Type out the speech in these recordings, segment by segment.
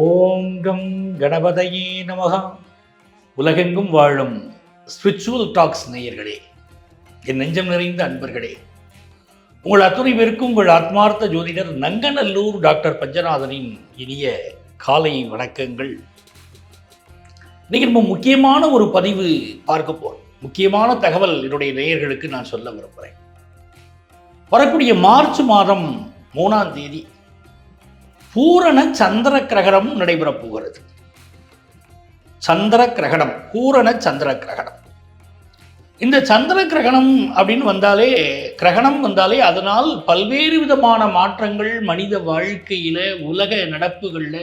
ஓம் come கணபதையே நமகா உலகெங்கும் வாழும் ஸ்பிரிச்சுவல் டாக்ஸ் நேயர்களே என் நெஞ்சம் நிறைந்த அன்பர்களே உங்கள் அத்துணை பேருக்கும் உங்கள் ஆத்மார்த்த ஜோதிடர் நங்கநல்லூர் டாக்டர் பஞ்சநாதனின் இனிய காலை வணக்கங்கள். இன்னைக்கு நம்ம முக்கியமான ஒரு பதிவு பார்க்க போகிறோம் முக்கியமான தகவல் என்னுடைய நேயர்களுக்கு நான் சொல்ல விரும்புகிறேன் வரக்கூடிய மார்ச் மாதம் மூணாம் தேதி பூரண சந்திர கிரகணம் நடைபெறப் போகிறது. சந்திர கிரகணம் பூரண சந்திர கிரகணம். இந்த சந்திர கிரகணம் அப்படின்னு வந்தாலே கிரகணம் வந்தாலே அதனால் பல்வேறு விதமான மாற்றங்கள் மனித வாழ்க்கையில உலக நடப்புகளில்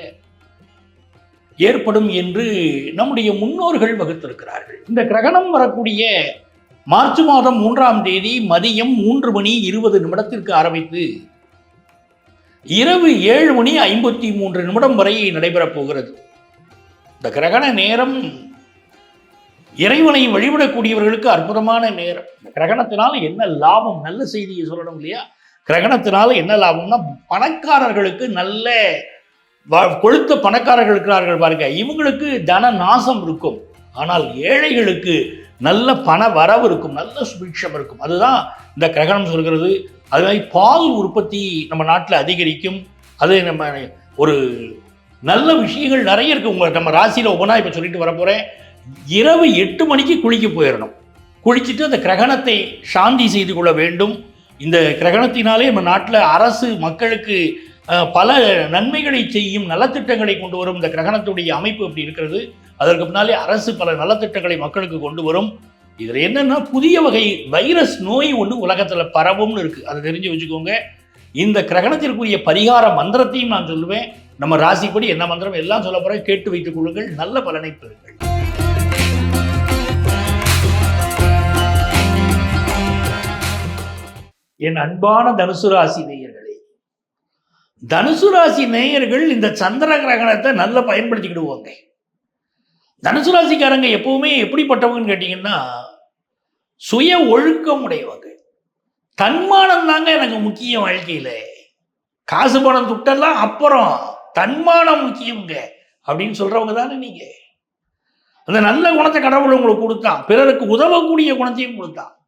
ஏற்படும் என்று நம்முடைய முன்னோர்கள் வகுத்திருக்கிறார்கள். இந்த கிரகணம் வரக்கூடிய மார்ச் மாதம் மூன்றாம் தேதி மதியம் மூன்று மணி இருபது நிமிடத்திற்கு ஆரம்பித்து இரவு ஏழு மணி ஐம்பத்தி மூன்று நிமிடம் வரை நடைபெறப் போகிறது. இந்த கிரகண நேரம் இறைவனை வழிபடக்கூடியவர்களுக்கு அற்புதமான நேரம். இந்த கிரகணத்தினால என்ன லாபம்? நல்ல செய்தியை சொல்லணும் இல்லையா? கிரகணத்தினால என்ன லாபம்னா பணக்காரர்களுக்கு நல்ல வ- கொழுத்த பணக்காரர்கள் இருக்கிறார்கள் பாருங்க. இவங்களுக்கு தன நாசம் இருக்கும். ஆனால் ஏழைகளுக்கு நல்ல பண வரவு இருக்கும் நல்ல சுபிக்ஷம் இருக்கும். அதுதான் இந்த கிரகணம் சொல்கிறது. அது மாதிரி பால் உற்பத்தி நம்ம நாட்டில் அதிகரிக்கும். அது நம்ம ஒரு நல்ல விஷயங்கள் நிறைய இருக்குது உங்க நம்ம ராசியில் ஒவ்வொன்றா இப்போ சொல்லிட்டு வர இரவு எட்டு மணிக்கு குளிக்க போயிடணும். குளிச்சுட்டு அந்த கிரகணத்தை சாந்தி செய்து கொள்ள வேண்டும். இந்த கிரகணத்தினாலே நம்ம நாட்டில் அரசு மக்களுக்கு பல நன்மைகளை செய்யும் நலத்திட்டங்களை கொண்டு வரும் இந்த கிரகணத்துடைய அமைப்பு அப்படி இருக்கிறது. அதற்கு பின்னாலே அரசு பல நலத்திட்டங்களை மக்களுக்கு கொண்டு வரும். இதில் என்னன்னா புதிய வகை வைரஸ் நோய் ஒன்று உலகத்தில் பரவும்னு இருக்கு. அதை தெரிஞ்சு வச்சுக்கோங்க. இந்த கிரகணத்திற்குரிய பரிகார மந்திரத்தையும் நான் சொல்லுவேன். நம்ம ராசிப்படி என்ன மந்திரம் எல்லாம் சொல்ல போகிறேன் கேட்டு வைத்துக் கொள்ளுங்கள். நல்ல பலனை பெறுங்கள். என் அன்பான தனுசு ராசி நேயர்களே தனுசு ராசி நேயர்கள் இந்த சந்திர கிரகணத்தை நல்லா பயன்படுத்திக்கிடுவோங்க. தனுசு ராசிக்காரங்க எப்பவுமே எப்படிப்பட்டவங்கன்னு கேட்டிங்கன்னா சுய ஒழுக்கம் உடையவங்க தன்மானம் தாங்க எனக்கு முக்கியம் வாழ்க்கையில. காசு பணம் துட்டெல்லாம் அப்புறம் தன்மானம் முக்கியங்க அப்படின்னு சொல்றவங்க தானே நீங்க. அந்த நல்ல குணத்தை கடவுள் உங்களுக்கு கொடுத்தான். பிறருக்கு உதவக்கூடிய குணத்தையும் கொடுத்தான்.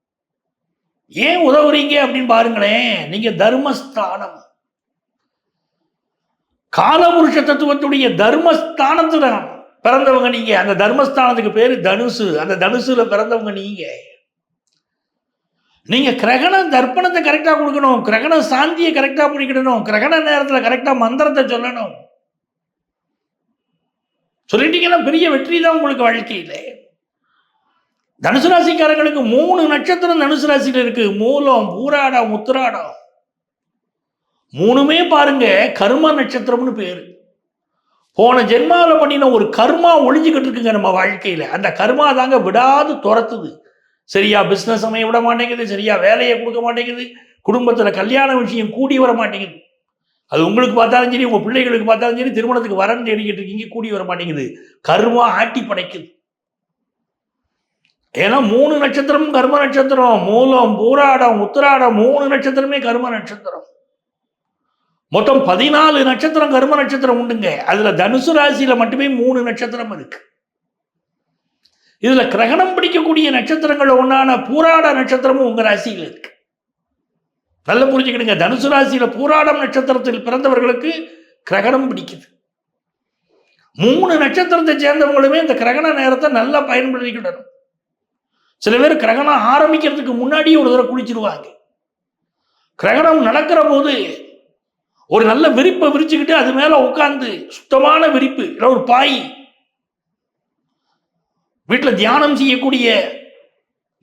ஏன் உதவுறீங்க அப்படின்னு பாருங்களேன் நீங்க தர்மஸ்தானம். காலபுருஷ தத்துவத்துடைய தர்மஸ்தானத்துல பிறந்தவங்க நீங்கள் அந்த தர்மஸ்தானத்துக்கு பேர் தனுசு. அந்த தனுசுல பிறந்தவங்க நீங்கள் நீங்கள் கிரகண தர்ப்பணத்தை கரெக்டாக கொடுக்கணும். கிரகண சாந்தியை கரெக்டாக பண்ணிக்கிடணும் கிரகண நேரத்தில் கரெக்டாக மந்திரத்தை சொல்லணும். சொல்லிட்டீங்கன்னா பெரிய வெற்றி தான் உங்களுக்கு வாழ்க்கையில். தனுசு ராசிக்காரங்களுக்கு மூணு நட்சத்திரம் தனுசு ராசியில் இருக்கு. மூலம் பூராடம் உத்திராடம். மூணுமே பாருங்க கர்ம நட்சத்திரம்னு பேரு. போன ஜென்மாவில் பண்ணின ஒரு கர்மா ஒழிஞ்சுக்கிட்டு இருக்குங்க நம்ம வாழ்க்கையில். அந்த கர்மா தாங்க விடாது துரத்துது. சரியா பிஸ்னஸ் அமைய விட மாட்டேங்குது சரியா வேலையை கொடுக்க மாட்டேங்குது குடும்பத்தில் கல்யாண விஷயம் கூடி வர மாட்டேங்குது. அது உங்களுக்கு பார்த்தாலும் சரி உங்கள் பிள்ளைகளுக்கு பார்த்தாலும் சரி திருமணத்துக்கு வரன்னு தேடிக்கிட்டு இருக்கீங்க கூடி வர மாட்டேங்குது. கர்மா ஆட்டி படைக்குது. ஏன்னா மூணு நட்சத்திரம் கர்ம நட்சத்திரம். மூலம் பூராடம் உத்திராடம் மூணு நட்சத்திரமே கர்ம நட்சத்திரம். மொத்தம் பதினாலு நட்சத்திரம் கர்ம நட்சத்திரம் உண்டுங்க. அதுல தனுசு ராசியில மட்டுமே மூணு நட்சத்திரம் இருக்கு. இதுல கிரகணம் பிடிக்கக்கூடிய நட்சத்திரங்கள் ஒன்றான பூராட நட்சத்திரமும் உங்க ராசியில் இருக்கு. நல்ல புரிஞ்சுக்கிடுங்க. தனுசு ராசியில பூராடம் நட்சத்திரத்தில் பிறந்தவர்களுக்கு கிரகணம் பிடிக்குது. மூணு நட்சத்திரத்தை சேர்ந்தவங்களுமே இந்த கிரகண நேரத்தை நல்லா பயன்படுத்திக்கிடணும். சில பேர் கிரகணம் ஆரம்பிக்கிறதுக்கு முன்னாடியே ஒரு தடவை குளிச்சிருவாங்க. கிரகணம் நடக்கிற போது ஒரு நல்ல விரிப்பை விரிச்சுக்கிட்டு அது மேல உட்காந்து சுத்தமான விரிப்பு இல்லை ஒரு பாய். வீட்டில் தியானம் செய்யக்கூடிய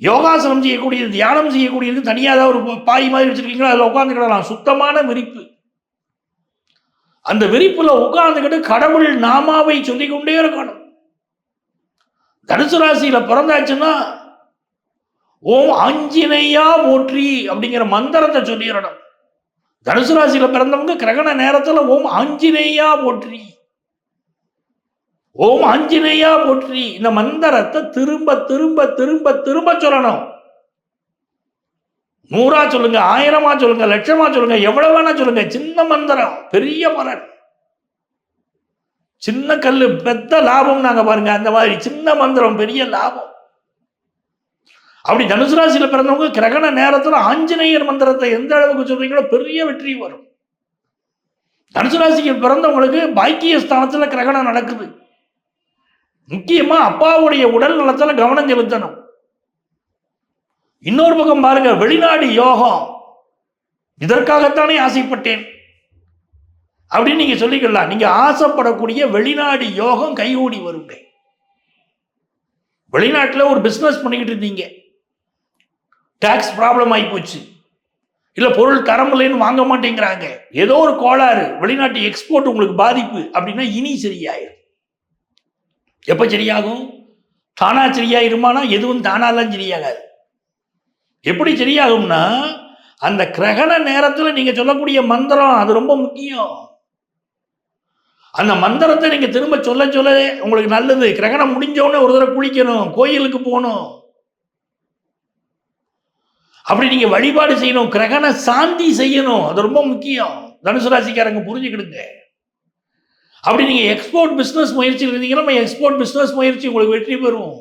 யோகாசனம் செய்யக்கூடிய தியானம் செய்யக்கூடியது தனியாக ஏதாவது ஒரு பாய் மாதிரி வச்சிருக்கீங்களா? அதில் உட்காந்துக்கிடலாம் சுத்தமான விரிப்பு. அந்த விரிப்புல உட்கார்ந்துக்கிட்டு கடவுள் நாமாவை சொல்லிக்கொண்டே இருக்கணும். தனுசு ராசியில பிறந்தாச்சுன்னா ஓம் ஆஞ்சநேயா போற்றி அப்படிங்கிற மந்திரத்தை சொல்லிடணும். தனுசு ராசியில பிறந்தவங்க கிரகண நேரத்துல ஓம் ஆஞ்சநேயா போற்றி. ஓம் ஆஞ்சநேயா போற்றி. இந்த மந்திரத்தை திரும்ப திரும்ப திரும்ப திரும்ப சொல்லணும். நூறா சொல்லுங்க ஆயிரமா சொல்லுங்க லட்சமா சொல்லுங்க எவ்வளவு வேணா சொல்லுங்க. சின்ன மந்திரம் பெரிய பலன். சின்ன கல் பெத்த லாபம் நாங்க பாருங்க அந்த மாதிரி சின்ன மந்திரம் பெரிய லாபம். அப்படி தனுசு ராசியில் பிறந்தவங்க கிரகண நேரத்தில் ஆஞ்சநேயர் மந்திரத்தை எந்த அளவுக்கு சொல்றீங்களோ பெரிய வெற்றி வரும். தனுசு ராசிக்கு பிறந்தவங்களுக்கு பாக்கிய ஸ்தானத்தில் கிரகணம் நடக்குது. முக்கியமாக அப்பாவுடைய உடல் நலத்தில் கவனம் செலுத்தணும். இன்னொரு பக்கம் பாருங்க வெளிநாடு யோகம். இதற்காகத்தானே ஆசைப்பட்டேன். அப்படின்னு நீங்க சொல்லிக்கலாம். நீங்க ஆசைப்படக்கூடிய வெளிநாடு யோகம் கைகூடி வருங்க. வெளிநாட்டில் ஒரு பிஸ்னஸ் பண்ணிக்கிட்டு இருந்தீங்க. டேக்ஸ் ப்ராப்ளம் ஆகி போச்சு. இல்லை பொருள் தரமில்லைன்னு வாங்க மாட்டேங்கிறாங்க. ஏதோ ஒரு கோளாறு வெளிநாட்டு எக்ஸ்போர்ட் உங்களுக்கு பாதிப்பு அப்படின்னா இனி சரியாயிரும். எப்போ சரியாகும்? தானா சரியாயிருமானா? எதுவும் தானாலாம் சரியாகாது. எப்படி சரியாகும்னா அந்த கிரகண நேரத்தில் நீங்கள் சொல்லக்கூடிய மந்திரம் அது ரொம்ப முக்கியம். அந்த மந்திரத்தை நீங்கள் திரும்ப சொல்ல சொல்ல உங்களுக்கு நல்லது. கிரகணம் முடிஞ்சோடனே ஒரு தடவை குளிக்கணும் கோயிலுக்கு போகணும். அப்படி நீங்கள் வழிபாடு செய்யணும் கிரகண சாந்தி செய்யணும். அது ரொம்ப முக்கியம். தனுசு ராசிக்காரங்க புரிஞ்சுக்கிடுங்க. அப்படி நீங்கள் எக்ஸ்போர்ட் பிஸ்னஸ் முயற்சி இருந்தீங்கன்னா எக்ஸ்போர்ட் பிஸ்னஸ் முயற்சி உங்களுக்கு வெற்றி பெறும்.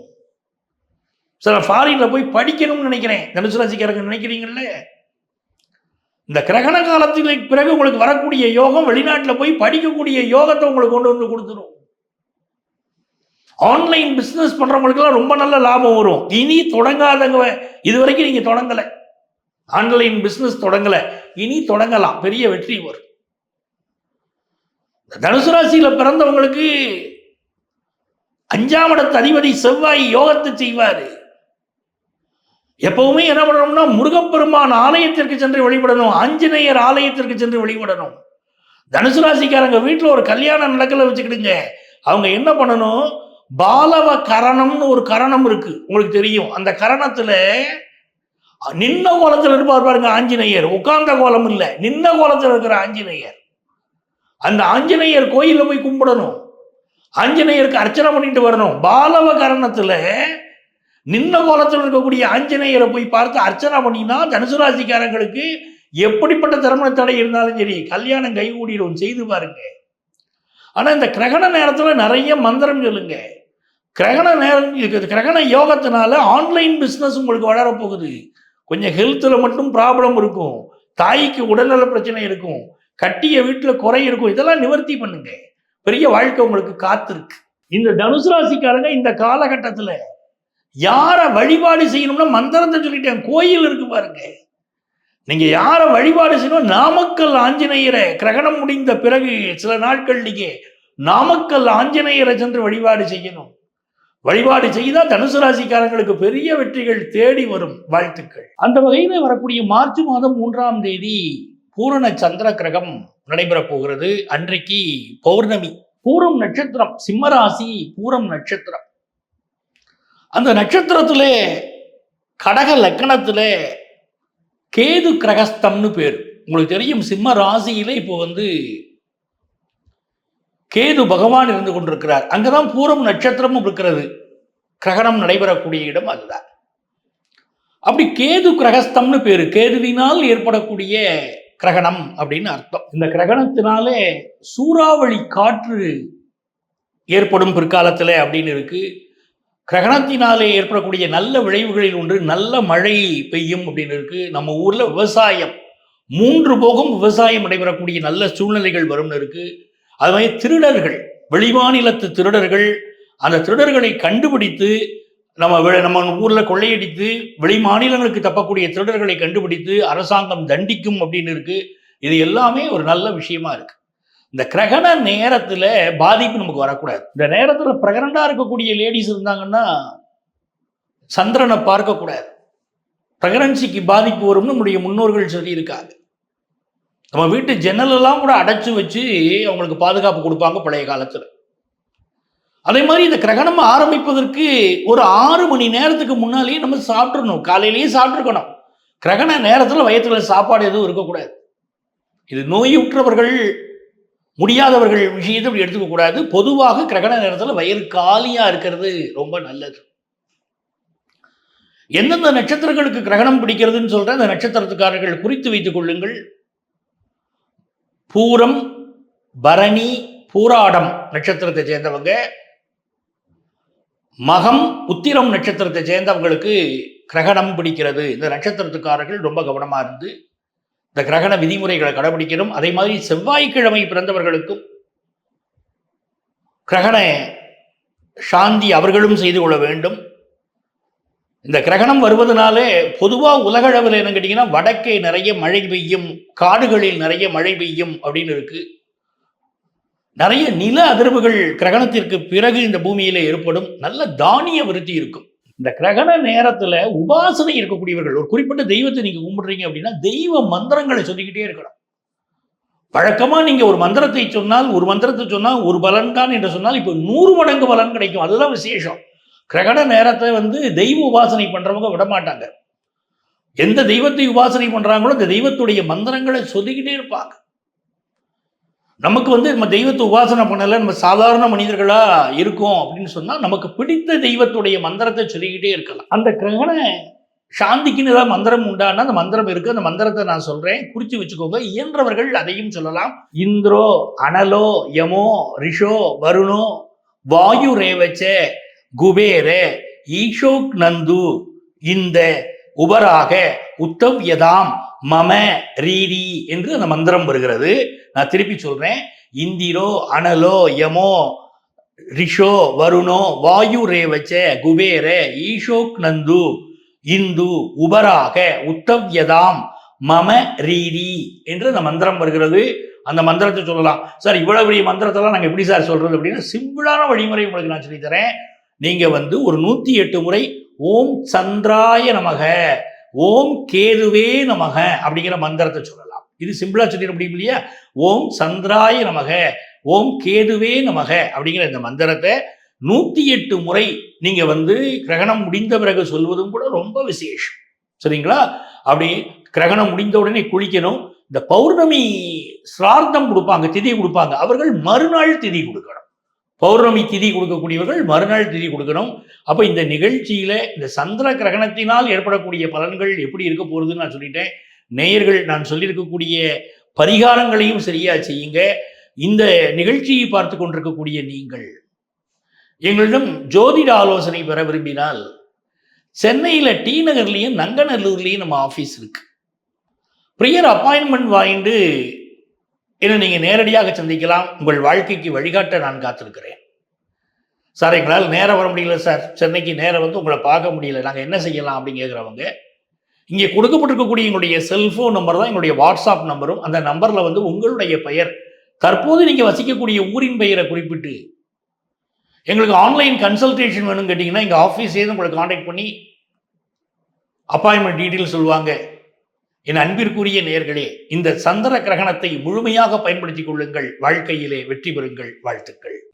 சில ஃபாரினில் போய் படிக்கணும்னு நினைக்கிறேன். தனுசு ராசிக்காரங்க நினைக்கிறீங்கல்ல? இந்த கிரகண காலத்துக்கு பிறகு உங்களுக்கு வரக்கூடிய யோகம் வெளிநாட்டில் போய் படிக்கக்கூடிய யோகத்தை உங்களுக்கு கொண்டு வந்து கொடுத்துரும். ஆன்லைன் பிஸ்னஸ் பண்ணுறவங்களுக்குலாம் ரொம்ப நல்ல லாபம் வரும். இனி தொடங்காதவங்க இது வரைக்கும் நீங்கள் தொடங்கலை. Online business தொடங்கலை. இனி தொடங்கலாம். பெரிய வெற்றி வரும். தனுசு ராசியில் பிறந்தவங்களுக்கு அஞ்சாம் இடத்து அதிபதி செவ்வாய் யோகத்தை செய்வார். எப்பவுமே என்ன பண்ணணும்னா முருகப்பெருமான் ஆலயத்திற்கு சென்று வழிபடணும். ஆஞ்சநேயர் ஆலயத்திற்கு சென்று வழிபடணும். தனுசு ராசிக்காரங்க வீட்டில் ஒரு கல்யாணம் நடக்கல வச்சுக்கிடுங்க. அவங்க என்ன பண்ணணும்? பாலவ கரணம்னு ஒரு கரணம் இருக்கு. உங்களுக்கு தெரியும். அந்த கரணத்துல நின்ன கோலத்தில் இருப்பார் பாருங்க ஆஞ்சநேயர். உட்கார்ந்த கோலம் இல்லை. நின்ன கோலத்தில் இருக்கிற ஆஞ்சநேயர். அந்த ஆஞ்சநேயர் கோயிலில் போய் கும்பிடணும். ஆஞ்சநேயருக்கு அர்ச்சனை பண்ணிட்டு வரணும். பாலவ கரணத்துல நின்ன கோலத்தில் இருக்கக்கூடிய ஆஞ்சநேயரை போய் பார்த்து அர்ச்சனை பண்ணினா தனுசு ராசிக்காரங்களுக்கு எப்படிப்பட்ட திருமண தடை இருந்தாலும் சரி கல்யாணம் கைகூடிடும் செய்து பாருங்க. ஆனால் இந்த கிரகண நேரத்தில் நிறைய மந்திரம் சொல்லுங்கள் கிரகண நேரம் இருக்குது கிரகண யோகத்தினால ஆன்லைன் பிஸ்னஸ் உங்களுக்கு வளரப்போகுது கொஞ்சம் ஹெல்த்தில் மட்டும் ப்ராப்ளம் இருக்கும். தாய்க்கு உடல்நல பிரச்சனை இருக்கும். கட்டிய வீட்டில் குறை இருக்கும். இதெல்லாம் நிவர்த்தி பண்ணுங்க. பெரிய வாழ்க்கை உங்களுக்கு காத்திருக்கு. இந்த தனுசு ராசிக்காரங்க இந்த காலகட்டத்தில் யாரை வழிபாடு செய்யணும்னா மந்திரத்தை சொல்லிட்டேன். கோயில் இருக்கு பாருங்க. நீங்க யாரை வழிபாடு செய்யணும் நாமக்கல் ஆஞ்சநேயரை கிரகணம் முடிந்த பிறகு சில நாட்கள்லேயே நாமக்கல் ஆஞ்சநேயரை சென்று வழிபாடு செய்யணும். வழிபாடு செய்தால் தனுசு ராசிக்காரங்களுக்கு பெரிய வெற்றிகள் தேடி வரும் வாழ்த்துக்கள். அந்த வகையில் வரக்கூடிய மார்ச் மாதம் மூன்றாம் தேதி பூரண சந்திர கிரகம் நடைபெறப் போகிறது. அன்றைக்கு பௌர்ணமி பூரம் நட்சத்திரம் சிம்மராசி பூரம் நட்சத்திரம். அந்த நட்சத்திரத்திலே கடக லக்கணத்திலே கேது கிரகஸ்தம்னு பேர். உங்களுக்கு தெரியும் சிம்ம ராசியில இப்போ வந்து கேது பகவான் இருந்து கொண்டிருக்கிறார். அங்கதான் பூரம் நட்சத்திரமும் இருக்கிறது. கிரகணம் நடைபெறக்கூடிய இடம் அதுதான். அப்படி கேது கிரகஸ்தம்னு பேரு. கேதுவினால் ஏற்படக்கூடிய கிரகணம் அப்படின்னு அர்த்தம். இந்த கிரகணத்தினாலே சூறாவளி காற்று ஏற்படும் பிற்காலத்தில் அப்படின்னு இருக்கு. கிரகணத்தினாலே ஏற்படக்கூடிய நல்ல விளைவுகளில் ஒன்று நல்ல மழை பெய்யும் அப்படின்னு இருக்கு. நம்ம ஊர்ல விவசாயம் மூன்று போகம் விவசாயம் நடைபெறக்கூடிய நல்ல சூழ்நிலைகள் வரும்னு இருக்கு. அது மாதிரி திருடர்கள் வெளிமாநிலத்து திருடர்கள் அந்த திருடர்களை கண்டுபிடித்து நம்ம நம்ம ஊர்ல கொள்ளையடித்து வெளி மாநிலங்களுக்கு தப்பக்கூடிய திருடர்களை கண்டுபிடித்து அரசாங்கம் தண்டிக்கும் அப்படின்னு இருக்கு. இது எல்லாமே ஒரு நல்ல விஷயமா இருக்கு. இந்த கிரகண நேரத்துல பாதிப்பு நமக்கு வரக்கூடாது. இந்த நேரத்துல பிரகரண்டா இருக்கக்கூடிய லேடிஸ் இருந்தாங்கன்னா சந்திரனை பார்க்க கூடாது பிரகரன்சிக்கு பாதிப்பு வரும்னு நம்முடைய முன்னோர்கள் சொல்லியிருக்காங்க. நம்ம வீட்டு ஜன்னல் எல்லாம் கூட அடைச்சு வச்சு அவங்களுக்கு பாதுகாப்பு கொடுப்பாங்க பழைய காலத்துல. அதே மாதிரி இந்த கிரகணம் ஆரம்பிப்பதற்கு ஒரு ஆறு மணி நேரத்துக்கு முன்னாலேயே நம்ம சாப்பிட்றணும் காலையிலேயே சாப்பிட்ருக்கணும் கிரகண நேரத்தில் வயத்துல சாப்பாடு எதுவும் இருக்கக்கூடாது. இது நோயுற்றவர்கள் முடியாதவர்கள் விஷயத்தை இப்படி எடுத்துக்கக்கூடாது பொதுவாக கிரகண நேரத்தில் வயிறு காலியாக இருக்கிறது ரொம்ப நல்லது. எந்தெந்த நட்சத்திரங்களுக்கு கிரகணம் பிடிக்கிறதுன்னு சொல்கிற அந்த நட்சத்திரத்துக்காரர்கள் குறித்து வைத்துக் கொள்ளுங்கள். பூரம் பரணி பூராடம் நட்சத்திரத்தை சேர்ந்தவங்க. மகம் உத்திரம் நட்சத்திரத்தை சேர்ந்தவங்களுக்கு கிரகணம் பிடிக்கிறது. இந்த நட்சத்திரத்துக்காரர்கள் ரொம்ப கவனமாக இருந்து இந்த கிரகண விதிமுறைகளை கடைபிடிக்கணும். அதே மாதிரி செவ்வாய்க்கிழமை பிறந்தவர்களுக்கும் கிரகண சாந்தி அவர்களும் செய்து கொள்ள வேண்டும். இந்த கிரகணம் வருவதனாலே பொதுவாக உலக அளவில் கேட்டிங்கன்னா வடக்கே நிறைய மழை பெய்யும் காடுகளில் நிறைய மழை பெய்யும் அப்படின்னு இருக்குது நிறைய நில அதிர்வுகள் கிரகணத்திற்கு பிறகு இந்த பூமியில ஏற்படும். நல்ல தானிய விருத்தி இருக்கும். இந்த கிரகண நேரத்துல உபாசனை இருக்கக்கூடியவர்கள் ஒரு குறிப்பிட்ட தெய்வத்தை நீங்க கும்பிடுறீங்க அப்படின்னா தெய்வ மந்திரங்களை சொல்லிக்கிட்டே இருக்கணும். வழக்கமா நீங்க ஒரு மந்திரத்தை சொன்னால் ஒரு மந்திரத்தை சொன்னால் ஒரு பலன் தான் என்று சொன்னால் இப்போ நூறு மடங்கு பலன் கிடைக்கும். அதுதான் விசேஷம். கிரகண நேரத்தை வந்து தெய்வ உபாசனை பண்றவங்க விட மாட்டாங்க. எந்த தெய்வத்தை உபாசனை பண்றாங்களோ அந்த தெய்வத்துடைய மந்திரங்களை சொல்லிக்கிட்டே இருப்பாங்க. நமக்கு வந்து நம்ம தெய்வத்தை உபாசனை பண்ணல நம்ம சாதாரண மனிதர்களா இருக்கோம் அப்படின்னு சொன்னா நமக்கு பிடித்த தெய்வத்துடைய மந்திரத்தை சொல்லிக்கிட்டே இருக்கலாம். அந்த கிரகண சாந்திக்குன்னு ஏதாவது மந்திரம் உண்டானா அந்த மந்திரம் இருக்கு அந்த மந்திரத்தை நான் சொல்றேன். குறித்து வச்சுக்கோங்க. இயன்றவர்கள் அதையும் சொல்லலாம். இந்திரோ அனலோ யமோ ரிஷோ வருணோ வாயு ரேவச்ச குபேர ஈஷோக் நந்து இந்த உபராக உத்தவ்யதாம் மம ரீரி என்று அந்த மந்திரம் வருகிறது. நான் திருப்பி சொல்றேன். இந்திரோ அனலோ யமோ ரிஷோ வருணோ வாயு ரேவச்ச குபேர ஈஷோக் நந்து இந்து உபராக உத்தவ்யதாம் மம ரீரி என்று அந்த மந்திரம் வருகிறது. அந்த மந்திரத்தை சொல்லலாம். சார் இவ்வளவு பெரிய மந்திரத்தெல்லாம் நாங்கள் எப்படி சார் சொல்றது அப்படின்னா சிம்பிளான வழிமுறை உங்களுக்கு நான் சொல்லித் தரேன். நீங்க வந்து ஒரு நூத்தி எட்டு முறை ஓம் சந்திராய நமக ஓம் கேதுவே நமக அப்படிங்கிற மந்திரத்தை சொல்லலாம். இது சிம்பிளா சொல்லிட முடியும் இல்லையா? ஓம் சந்திராய நமக ஓம் கேதுவே நமக அப்படிங்கிற இந்த மந்திரத்தை நூத்தி எட்டு முறை நீங்க வந்து கிரகணம் முடிந்த பிறகு சொல்வதும் கூட ரொம்ப விசேஷம். சரிங்களா? அப்படி கிரகணம் முடிந்த உடனே குளிக்கணும். இந்த பௌர்ணமி சிரார்த்தம் கொடுப்பாங்க திதி கொடுப்பாங்க. அவர்கள் மறுநாள் திதி கொடுக்கணும். பௌர்ணமி திதி கொடுக்கக்கூடியவர்கள் மறுநாள் திதி கொடுக்கணும். அப்போ இந்த நிகழ்ச்சியில் இந்த சந்திர கிரகணத்தினால் ஏற்படக்கூடிய பலன்கள் எப்படி இருக்க போகிறதுன்னு நான் சொல்லிட்டேன். நேயர்கள் நான் சொல்லியிருக்கக்கூடிய பரிகாரங்களையும் சரியாக செய்யுங்க. இந்த நிகழ்ச்சியை பார்த்து கொண்டிருக்கக்கூடிய நீங்கள் எங்களிடம் ஜோதிட ஆலோசனை பெற விரும்பினால் சென்னையில் டி நகர்லையும் நங்கநல்லூர்லேயும் நம்ம ஆஃபீஸ் இருக்கு. ப்ரியர் அப்பாயின்மெண்ட் வாங்கிட்டு என்னை நீங்கள் நேரடியாக சந்திக்கலாம். உங்கள் வாழ்க்கைக்கு வழிகாட்ட நான் காத்திருக்கிறேன். சார் எங்களால் நேரம் வர முடியல சார். சென்னைக்கு நேரம் வந்து உங்களை பார்க்க முடியல. நாங்கள் என்ன செய்யலாம் அப்படின்னு கேட்குறவங்க இங்கே கொடுக்கப்பட்டிருக்கக்கூடிய எங்களுடைய செல்ஃபோன் நம்பர் தான் எங்களுடைய வாட்ஸ்அப் நம்பரும் அந்த நம்பரில் வந்து உங்களுடைய பெயர். தற்போது நீங்கள் வசிக்கக்கூடிய ஊரின் பெயரை குறிப்பிட்டு எங்களுக்கு ஆன்லைன் கன்சல்டேஷன் வேணும்னு கேட்டிங்கன்னா எங்கள் ஆஃபீஸே உங்களை காண்டாக்ட் பண்ணி அப்பாயின்மெண்ட் டீட்டெயில் சொல்லுவாங்க. என் அன்பிற்குரிய நேர்களே இந்த சந்திர கிரகணத்தை முழுமையாக பயன்படுத்திக் கொள்ளுங்கள். வாழ்க்கையிலே வெற்றி பெறுங்கள். வாழ்த்துக்கள்.